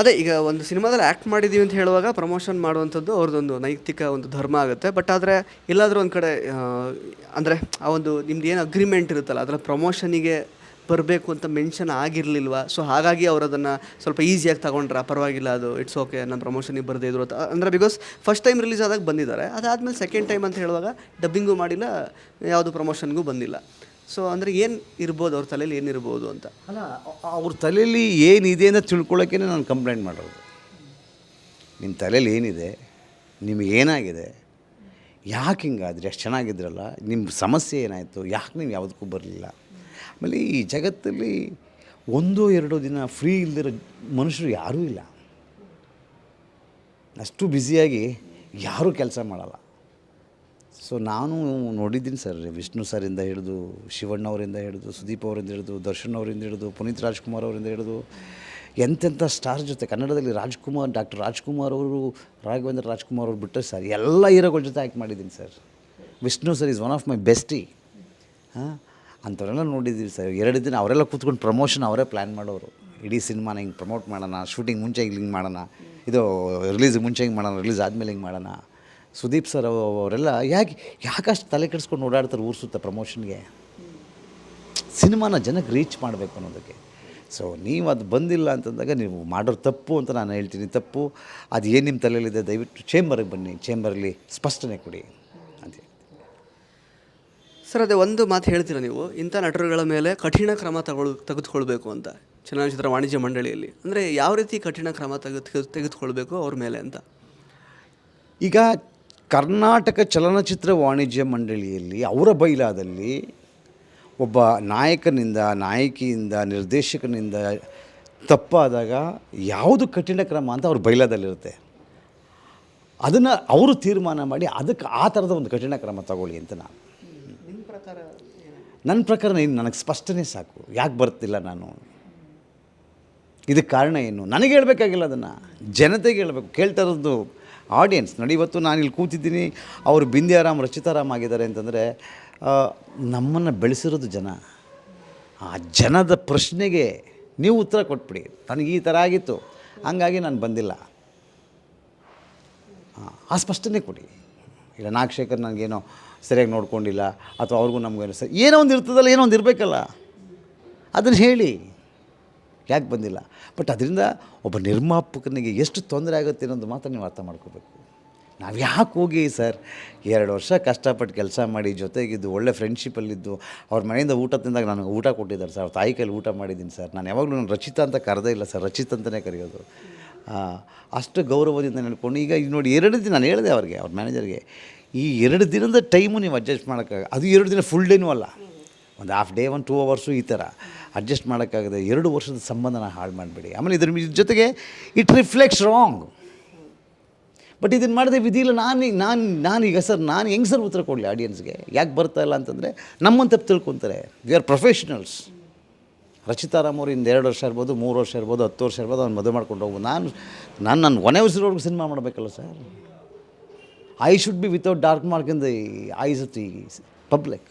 ಅದೇ, ಈಗ ಒಂದು ಸಿನಿಮಾದಲ್ಲಿ ಆ್ಯಕ್ಟ್ ಮಾಡಿದ್ದೀವಿ ಅಂತ ಹೇಳುವಾಗ ಪ್ರಮೋಷನ್ ಮಾಡುವಂಥದ್ದು ಅವ್ರದ್ದೊಂದು ನೈತಿಕ ಒಂದು ಧರ್ಮ ಆಗುತ್ತೆ. ಬಟ್ ಆದರೆ ಎಲ್ಲಾದರೂ ಒಂದು ಕಡೆ ಅಂದರೆ ಆ ಒಂದು ನಿಮ್ದು ಏನು ಅಗ್ರಿಮೆಂಟ್ ಇರುತ್ತಲ್ಲ ಅದರ ಪ್ರಮೋಷನಿಗೆ ಬರಬೇಕು ಅಂತ ಮೆನ್ಷನ್ ಆಗಿರಲಿಲ್ವ? ಸೊ ಹಾಗಾಗಿ ಅವರು ಅದನ್ನು ಸ್ವಲ್ಪ ಈಸಿಯಾಗಿ ತಗೊಂಡ್ರ? ಪರವಾಗಿಲ್ಲ ಅದು ಇಟ್ಸ್ ಓಕೆ ನಾನು ಪ್ರಮೋಷನಿಗೆ ಬರದೇ ಇದ್ರು ಅಂತ. ಅಂದರೆ ಬಿಕಾಸ್ ಫಸ್ಟ್ ಟೈಮ್ ರಿಲೀಸ್ ಆದಾಗ ಬಂದಿದ್ದಾರೆ. ಅದಾದಮೇಲೆ ಸೆಕೆಂಡ್ ಟೈಮ್ ಅಂತ ಹೇಳುವಾಗ ಡಬ್ಬಿಂಗು ಮಾಡಿಲ್ಲ, ಯಾವುದು ಪ್ರಮೋಷನ್ಗೂ ಬಂದಿಲ್ಲ. ಸೊ ಅಂದರೆ ಏನು ಇರ್ಬೋದು, ಅವ್ರ ತಲೆಯಲ್ಲಿ ಏನಿರ್ಬೋದು ಅಂತ? ಅಲ್ಲ, ಅವ್ರ ತಲೆಯಲ್ಲಿ ಏನಿದೆ ಅಂತ ತಿಳ್ಕೊಳ್ಳೋಕ್ಕೇ ನಾನು ಕಂಪ್ಲೇಂಟ್ ಮಾಡೋದು. ನಿಮ್ಮ ತಲೆಯಲ್ಲಿ ಏನಿದೆ, ನಿಮಗೆ ಏನಾಗಿದೆ, ಯಾಕೆ ಹಿಂಗಾದ್ರೆ? ಅಷ್ಟು ಚೆನ್ನಾಗಿದ್ರಲ್ಲ ನಿಮ್ಮ ಸಮಸ್ಯೆ ಏನಾಯಿತು, ಯಾಕೆ ನೀವು ಯಾವುದಕ್ಕೂ ಬರಲಿಲ್ಲ? ಆಮೇಲೆ ಈ ಜಗತ್ತಲ್ಲಿ ಒಂದೋ ಎರಡೋ ದಿನ ಫ್ರೀ ಇಲ್ದಿರೋ ಮನುಷ್ಯರು ಯಾರೂ ಇಲ್ಲ. ಅಷ್ಟು ಬ್ಯುಸಿಯಾಗಿ ಯಾರೂ ಕೆಲಸ ಮಾಡಲ್ಲ. ಸೊ ನಾನು ನೋಡಿದ್ದೀನಿ ಸರ್, ವಿಷ್ಣು ಸರಿಂದ ಹಿಡಿದು ಶಿವಣ್ಣವರಿಂದ ಹಿಡಿದು, ಸುದೀಪ್ ಅವರಿಂದ ಹಿಡಿದು, ದರ್ಶನ್ ಅವರಿಂದ ಹಿಡಿದು, ಪುನೀತ್ ರಾಜ್ಕುಮಾರ್ ಅವರಿಂದ ಹಿಡಿದು, ಎಂತೆಂಥ ಸ್ಟಾರ್ ಜೊತೆ, ಕನ್ನಡದಲ್ಲಿ ರಾಜ್ಕುಮಾರ್, ಡಾಕ್ಟರ್ ರಾಜ್ಕುಮಾರ್ ಅವರು, ರಾಘವೇಂದ್ರ ರಾಜ್ಕುಮಾರ್ ಅವರು ಬಿಟ್ಟರೆ ಸರ್, ಎಲ್ಲ ಹೀರೋಗಳ ಜೊತೆ ಆ್ಯಕ್ಟ್ ಮಾಡಿದ್ದೀನಿ sir. Vishnu sir is one of my bestie. ಹಾಂ? ಅಂಥವರೆಲ್ಲ ನೋಡಿದ್ದೀವಿ ಸರ್. ಎರಡು ದಿನ ಅವರೆಲ್ಲ ಕೂತ್ಕೊಂಡು ಪ್ರಮೋಷನ್ ಅವರೇ ಪ್ಲ್ಯಾನ್ ಮಾಡೋರು. ಇಡೀ ಸಿನಿಮಾನ ಹಿಂಗೆ ಪ್ರಮೋಟ್ ಮಾಡೋಣ, ಶೂಟಿಂಗ್ ಮುಂಚೆ ಹಿಂಗೆ ಮಾಡೋಣ, ಇದು ರಿಲೀಸ್ ಮುಂಚೆ ಹಿಂಗೆ ಮಾಡೋಣ, ರಿಲೀಸ್ ಆದಮೇಲೆ ಹಿಂಗೆ ಮಾಡೋಣ. ಸುದೀಪ್ ಸರ್ ಅವ- ಅವರೆಲ್ಲ ಯಾಕೆ ಯಾಕಷ್ಟು ತಲೆ ಕೆಡಿಸ್ಕೊಂಡು ಓಡಾಡ್ತಾರೆ ಊರು ಸುತ್ತ ಪ್ರಮೋಷನ್ಗೆ? ಸಿನಿಮಾನ ಜನಕ್ಕೆ ರೀಚ್ ಮಾಡಬೇಕು ಅನ್ನೋದಕ್ಕೆ. ಸೊ ನೀವು ಅದು ಬಂದಿಲ್ಲ ಅಂತಂದಾಗ ನೀವು ಮಾಡೋರು ತಪ್ಪು ಅಂತ ನಾನು ಹೇಳ್ತೀನಿ. ತಪ್ಪು. ಅದು ಏನು ನಿಮ್ಮ ತಲೆಯಲ್ಲಿದೆ? ದಯವಿಟ್ಟು ಚೇಂಬರ್ಗೆ ಬನ್ನಿ. ಚೇಂಬರಲ್ಲಿ ಸ್ಪಷ್ಟನೆ ಕೊಡಿ ಅಂತೇಳಿ ಸರ್ ಅದೇ ಒಂದು ಮಾತು ಹೇಳ್ತೀರ ನೀವು? ಇಂಥ ನಟರುಗಳ ಮೇಲೆ ಕಠಿಣ ಕ್ರಮ ತಗೊಳ್ ತೆಗೆದುಕೊಳ್ಬೇಕು ಅಂತ ಚಲನಚಿತ್ರ ವಾಣಿಜ್ಯ ಮಂಡಳಿಯಲ್ಲಿ. ಅಂದರೆ ಯಾವ ರೀತಿ ಕಠಿಣ ಕ್ರಮ ತೆಗೆದು ತೆಗೆದುಕೊಳ್ಬೇಕು ಅವ್ರ ಮೇಲೆ ಅಂತ? ಈಗ ಕರ್ನಾಟಕ ಚಲನಚಿತ್ರ ವಾಣಿಜ್ಯ ಮಂಡಳಿಯಲ್ಲಿ ಅವರ ಬೈಲಾದಲ್ಲಿ ಒಬ್ಬ ನಾಯಕನಿಂದ ನಾಯಕಿಯಿಂದ ನಿರ್ದೇಶಕನಿಂದ ತಪ್ಪಾದಾಗ ಯಾವುದು ಕಠಿಣ ಕ್ರಮ ಅಂತ ಅವ್ರ ಬೈಲಾದಲ್ಲಿರುತ್ತೆ. ಅದನ್ನು ಅವರು ತೀರ್ಮಾನ ಮಾಡಿ ಅದಕ್ಕೆ ಆ ಥರದ ಒಂದು ಕಠಿಣ ಕ್ರಮ ತಗೊಳ್ಳಿ ಅಂತ ನಾನು. ನನ್ನ ಪ್ರಕಾರ ಏನು ನನಗೆ ಸ್ಪಷ್ಟನೆ ಸಾಕು. ಯಾಕೆ ಬರ್ತಿಲ್ಲ ನಾನು? ಇದಕ್ಕೆ ಕಾರಣ ಏನು? ನನಗೆ ಹೇಳಬೇಕಾಗಿಲ್ಲ ಅದನ್ನು. ಜನತೆಗೆ ಹೇಳಬೇಕು. ಕೇಳ್ತಾ ಇರೋದು ಆಡಿಯನ್ಸ್ ನೋಡಿ ಇವತ್ತು ನಾನು ಇಲ್ಲಿ ಕೂತಿದ್ದೀನಿ. ಅವರು ಬಿಂದ್ಯಾರಾಮ್ ರಚಿತಾರಾಮ್ ಆಗಿದ್ದಾರೆ ಅಂತಂದರೆ ನಮ್ಮನ್ನು ಬೆಳೆಸಿರೋದು ಜನ. ಆ ಜನದ ಪ್ರಶ್ನೆಗೆ ನೀವು ಉತ್ತರ ಕೊಟ್ಬಿಡಿ. ನನಗೆ ಈ ಥರ ಆಗಿತ್ತು. ಹಂಗಾಗಿ ನಾನು ಬಂದಿಲ್ಲ. ಆ, ಸ್ಪಷ್ಟನೆ ಕೊಡಿ. ಇಲ್ಲ ನಾಗಶೇಖರ್ ನನಗೇನೋ ಸರಿಯಾಗಿ ನೋಡ್ಕೊಂಡಿಲ್ಲ ಅಥವಾ ಅವ್ರಿಗೂ ನಮಗೇನೋ ಸರಿ ಏನೋ ಒಂದು ಇರ್ತದಲ್ಲ ಏನೋ ಒಂದು ಇರಬೇಕಲ್ಲ ಅದನ್ನು ಹೇಳಿ. ಯಾಕೆ ಬಂದಿಲ್ಲ? ಬಟ್ ಅದರಿಂದ ಒಬ್ಬ ನಿರ್ಮಾಪಕನಿಗೆ ಎಷ್ಟು ತೊಂದರೆ ಆಗುತ್ತೆ ಅನ್ನೋದು ಮಾತ್ರ ನೀವು ಅರ್ಥ ಮಾಡ್ಕೋಬೇಕು. ನಾವು ಯಾಕೆ ಹೋಗಿ ಸರ್ ಎರಡು ವರ್ಷ ಕಷ್ಟಪಟ್ಟು ಕೆಲಸ ಮಾಡಿ ಜೊತೆಗಿದ್ದು ಒಳ್ಳೆ ಫ್ರೆಂಡ್ಶಿಪ್ಪಲ್ಲಿದ್ದು ಅವ್ರ ಮನೆಯಿಂದ ಊಟ ತಿಂದಾಗ ನನಗೆ ಊಟ ಕೊಟ್ಟಿದ್ದಾರೆ ಸರ್, ಅವ್ರ ತಾಯಿ ಕೈಲಿ ಊಟ ಮಾಡಿದ್ದೀನಿ ಸರ್. ನಾನು ಯಾವಾಗಲೂ ನಾನು ರಚಿತ ಅಂತ ಕರೆದೇ ಇಲ್ಲ ಸರ್, ರಚಿತ ಅಂತಲೇ ಕರೆಯೋದು. ಅಷ್ಟು ಗೌರವದಿಂದ ನೆನ್ಕೊಂಡು ಈಗ ಈಗ ನೋಡಿ ಎರಡು ದಿನ ನಾನು ಹೇಳಿದೆ ಅವ್ರಿಗೆ, ಅವ್ರ ಮ್ಯಾನೇಜರ್ಗೆ ಈ ಎರಡು ದಿನದ ಟೈಮು ನೀವು ಅಡ್ಜಸ್ಟ್ ಮಾಡೋಕ್ಕಾಗ ಅದು ಎರಡು ದಿನ ಫುಲ್ ಡೇನೂ ಅಲ್ಲ. ಒಂದು ಹಾಫ್ ಡೇ ಒಂದು ಟೂ ಅವರ್ಸು ಈ ಥರ ಅಡ್ಜಸ್ಟ್ ಮಾಡೋಕ್ಕಾಗದೆ ಎರಡು ವರ್ಷದ ಸಂಬಂಧನ ಹಾಳು ಮಾಡಿಬಿಡಿ. ಆಮೇಲೆ ಇದ್ರ ಜೊತೆಗೆ ಇಟ್ ರಿಫ್ಲೆಕ್ಟ್ಸ್ ರಾಂಗ್ ಬಟ್ ಇದನ್ನು ಮಾಡಿದೆ ವಿಧಿ ಇಲ್ಲ. ನಾನು ನಾನು ನಾನೀಗ ಸರ್, ನಾನು ಹೆಂಗೆ ಸರ್ ಉತ್ತರ ಕೊಡಲಿ ಆಡಿಯನ್ಸ್ಗೆ ಯಾಕೆ ಬರ್ತಾ ಇಲ್ಲ ಅಂತಂದರೆ, ನಮ್ಮಂತ ತಪ್ಪು ತಿಳ್ಕೊತಾರೆ. ವಿ ಆರ್ ಪ್ರೊಫೆಷ್ನಲ್ಸ್ ರಚಿತಾರಾಮ್ ಅವರು ಇಂದ ಎರಡು ವರ್ಷ ಇರ್ಬೋದು, ಮೂರು ವರ್ಷ ಇರ್ಬೋದು, ಹತ್ತು ವರ್ಷ ಇರ್ಬೋದು, ಅವ್ನು ಮದುವೆ ಮಾಡ್ಕೊಂಡು ಹೋಗ್ಬೋದು ನಾನು ನಾನು ನನ್ನ ಒನೇ ಉಸಿರೋರ್ಗು ಸಿನಿಮಾ ಮಾಡಬೇಕಲ್ಲ sir. I should be without dark mark in the eyes of the public